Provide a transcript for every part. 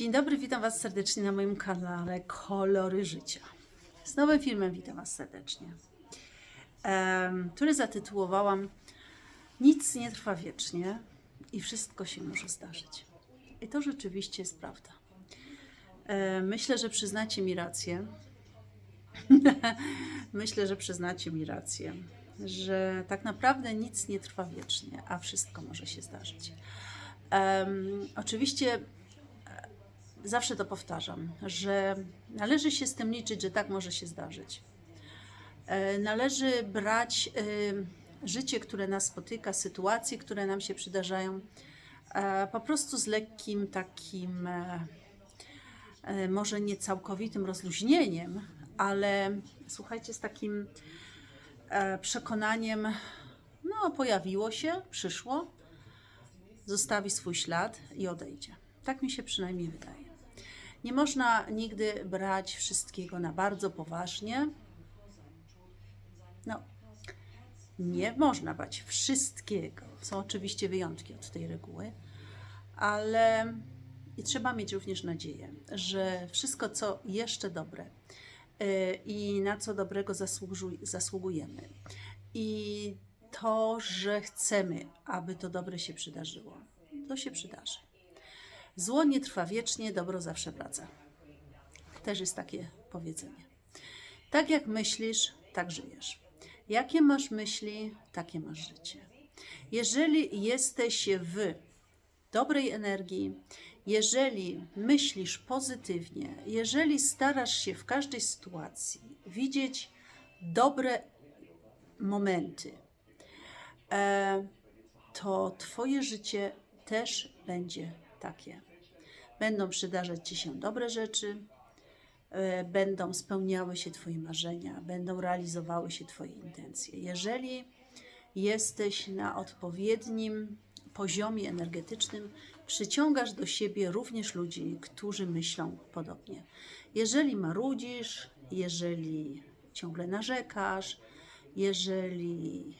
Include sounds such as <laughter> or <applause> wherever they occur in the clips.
Dzień dobry, witam Was serdecznie na moim kanale Kolory Życia. Z nowym filmem witam Was serdecznie, który zatytułowałam Nic nie trwa wiecznie i wszystko się może zdarzyć. I to rzeczywiście jest prawda. Myślę, że przyznacie mi rację. <laughs> Myślę, że przyznacie mi rację, że tak naprawdę nic nie trwa wiecznie, a wszystko może się zdarzyć. Em, oczywiście zawsze to powtarzam, że należy się z tym liczyć, że tak może się zdarzyć. E, Należy brać e, życie, które nas spotyka, sytuacje, które nam się przydarzają, e, po prostu z lekkim takim, może nie całkowitym rozluźnieniem, ale słuchajcie, z takim przekonaniem, no pojawiło się, przyszło, zostawi swój ślad i odejdzie. Tak mi się przynajmniej wydaje. Nie można nigdy brać wszystkiego na bardzo poważnie. No, nie można brać wszystkiego. Są oczywiście wyjątki od tej reguły, ale i trzeba mieć również nadzieję, że wszystko, co jeszcze dobre yy, i na co dobrego zasługujemy, i to, że chcemy, aby to dobre się przydarzyło, to się przydarzy. Zło nie trwa wiecznie, dobro zawsze wraca. Też jest takie powiedzenie. Tak jak myślisz, tak żyjesz. Jakie masz myśli, takie masz życie. Jeżeli jesteś w dobrej energii, jeżeli myślisz pozytywnie, jeżeli starasz się w każdej sytuacji widzieć dobre momenty, e, to Twoje życie też będzie takie. Będą przydarzać Ci się dobre rzeczy, e, będą spełniały się Twoje marzenia, będą realizowały się Twoje intencje. Jeżeli jesteś na odpowiednim poziomie energetycznym, przyciągasz do siebie również ludzi, którzy myślą podobnie. Jeżeli marudzisz, jeżeli ciągle narzekasz, jeżeli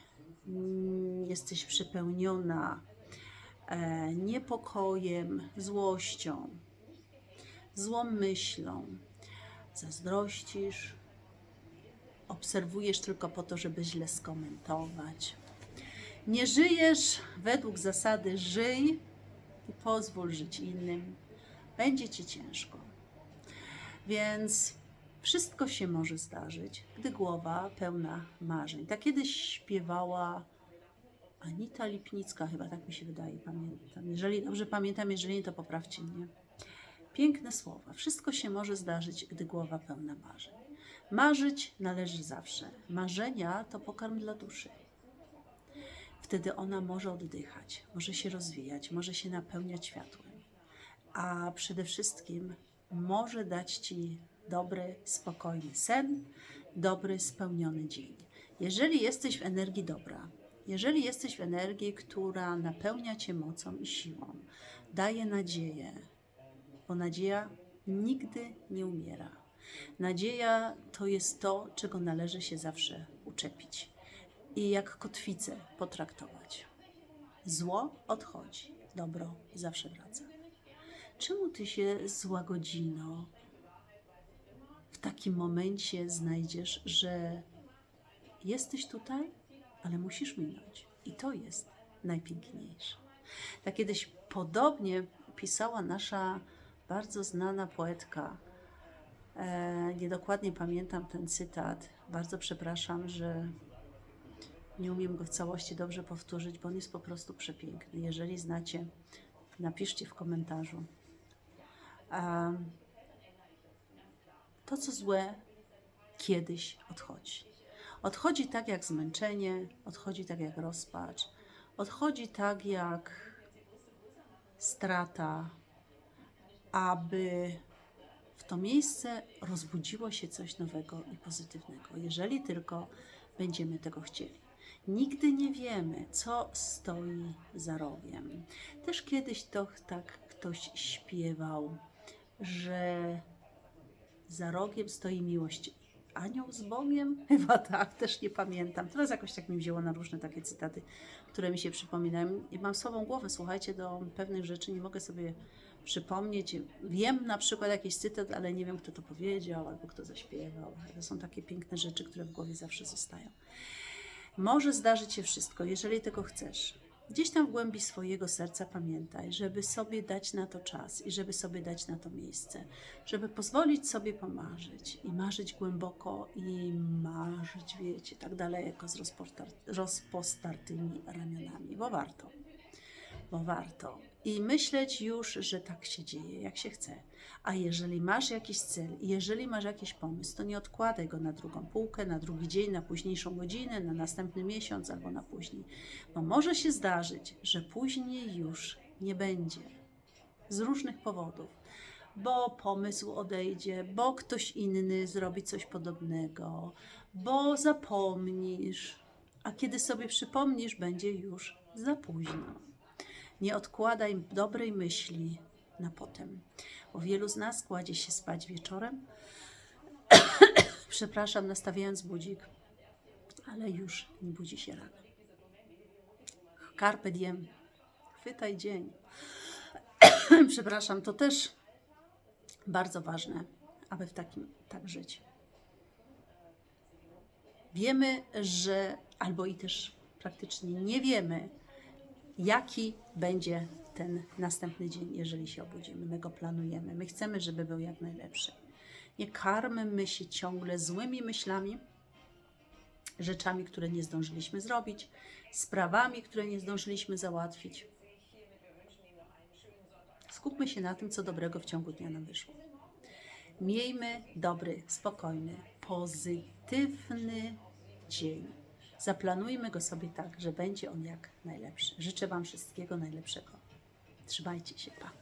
mm, jesteś przepełniona niepokojem, złością, złą myślą, zazdrościsz, obserwujesz tylko po to, żeby źle skomentować. Nie żyjesz według zasady żyj i pozwól żyć innym. Będzie ci ciężko. Więc wszystko się może zdarzyć, gdy głowa pełna marzeń. Tak kiedyś śpiewała Anita Lipnicka, chyba tak mi się wydaje, pamiętam. Jeżeli dobrze pamiętam, jeżeli nie, to poprawcie mnie. Piękne słowa. Wszystko się może zdarzyć, gdy głowa pełna marzeń. Marzyć należy zawsze. Marzenia to pokarm dla duszy. Wtedy ona może oddychać, może się rozwijać, może się napełniać światłem. A przede wszystkim może dać ci dobry, spokojny sen, dobry, spełniony dzień. Jeżeli jesteś w energii dobra, jeżeli jesteś w energii, która napełnia cię mocą i siłą, daje nadzieję, bo nadzieja nigdy nie umiera. Nadzieja to jest to, czego należy się zawsze uczepić i jak kotwicę potraktować. Zło odchodzi, dobro zawsze wraca. Czemu ty się, zła godzino, w takim momencie znajdziesz, że jesteś tutaj, ale musisz minąć? I to jest najpiękniejsze. Tak kiedyś podobnie pisała nasza bardzo znana poetka. E, niedokładnie pamiętam ten cytat. Bardzo przepraszam, że nie umiem go w całości dobrze powtórzyć, bo on jest po prostu przepiękny. Jeżeli znacie, napiszcie w komentarzu. Em, to, co złe, kiedyś odchodzi. Odchodzi tak jak zmęczenie, odchodzi tak jak rozpacz, odchodzi tak jak strata, aby w to miejsce rozbudziło się coś nowego i pozytywnego, jeżeli tylko będziemy tego chcieli. Nigdy nie wiemy, co stoi za rogiem. Też kiedyś to tak ktoś śpiewał, że za rogiem stoi miłość. Anioł z Bogiem? <laughs> Chyba tak, też nie pamiętam. Teraz jakoś tak mi wzięło na różne takie cytaty, które mi się przypominają. I mam słabą głowę, słuchajcie, do pewnych rzeczy nie mogę sobie przypomnieć. Wiem na przykład jakiś cytat, ale nie wiem, kto to powiedział albo kto zaśpiewał. To są takie piękne rzeczy, które w głowie zawsze zostają. Może zdarzyć się wszystko, jeżeli tego chcesz. Gdzieś tam w głębi swojego serca pamiętaj, żeby sobie dać na to czas i żeby sobie dać na to miejsce, żeby pozwolić sobie pomarzyć i marzyć głęboko i marzyć, wiecie, tak daleko z rozpostar- rozpostartymi ramionami, bo warto bo warto. I myśleć już, że tak się dzieje, jak się chce. A jeżeli masz jakiś cel, jeżeli masz jakiś pomysł, to nie odkładaj go na drugą półkę, na drugi dzień, na późniejszą godzinę, na następny miesiąc albo na później. Bo może się zdarzyć, że później już nie będzie. Z różnych powodów. Bo pomysł odejdzie, bo ktoś inny zrobi coś podobnego, bo zapomnisz. A kiedy sobie przypomnisz, będzie już za późno. Nie odkładaj dobrej myśli na potem, bo wielu z nas kładzie się spać wieczorem, <coughs> przepraszam, nastawiając budzik, ale już nie budzi się rano. Carpe diem, chwytaj dzień. <coughs> przepraszam, to też bardzo ważne, aby w takim tak żyć. Wiemy, że albo i też praktycznie nie wiemy, jaki będzie ten następny dzień, jeżeli się obudzimy. My go planujemy. My chcemy, żeby był jak najlepszy. Nie karmmy się ciągle złymi myślami, rzeczami, które nie zdążyliśmy zrobić, sprawami, które nie zdążyliśmy załatwić. Skupmy się na tym, co dobrego w ciągu dnia nam wyszło. Miejmy dobry, spokojny, pozytywny dzień. Zaplanujmy go sobie tak, że będzie on jak najlepszy. Życzę Wam wszystkiego najlepszego. Trzymajcie się, pa.